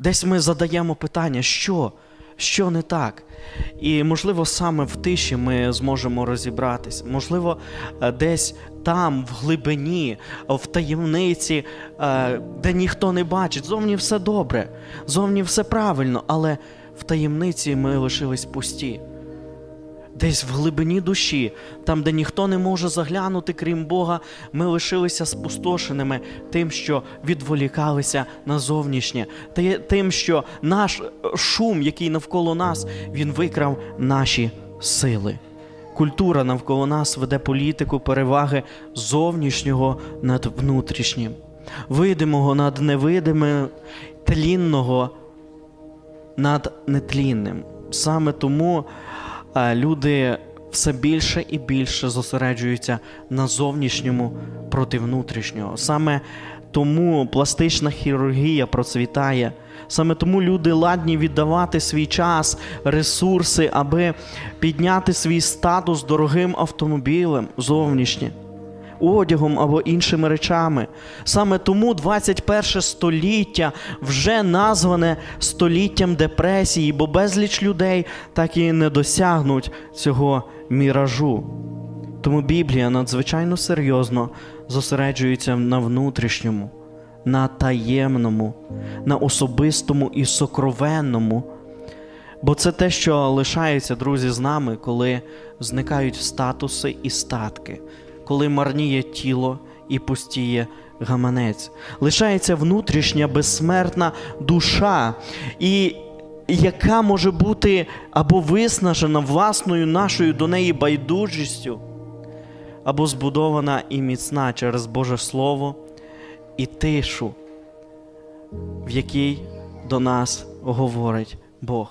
Десь ми задаємо питання, що? Що не так? І, можливо, саме в тиші ми зможемо розібратись. Можливо, е, десь там, в глибині, в таємниці, е, де ніхто не бачить, зовні все добре, зовні все правильно, але в таємниці ми лишились пусті. Десь в глибині душі, там, де ніхто не може заглянути, крім Бога, ми лишилися спустошеними тим, що відволікалися на зовнішнє, тим, що наш е, шум, який навколо нас, він викрав наші сили. Культура навколо нас веде політику переваги зовнішнього над внутрішнім, видимого над невидимим, тлінного над нетлінним. Саме тому люди все більше і більше зосереджуються на зовнішньому проти внутрішнього. Саме тому пластична хірургія процвітає. Саме тому люди ладні віддавати свій час, ресурси, аби підняти свій статус дорогим автомобілем зовнішнє одягом або іншими речами. Саме тому 21 століття вже назване століттям депресії, бо безліч людей так і не досягнуть цього міражу. Тому Біблія надзвичайно серйозно зосереджується на внутрішньому, на таємному, на особистому і сокровенному. Бо це те, що лишається, друзі, з нами, коли зникають статуси і статки, коли марніє тіло і пустіє гаманець. Лишається внутрішня безсмертна душа, і яка може бути або виснажена власною нашою до неї байдужістю, або збудована і міцна через Боже Слово і тишу, в якій до нас говорить Бог.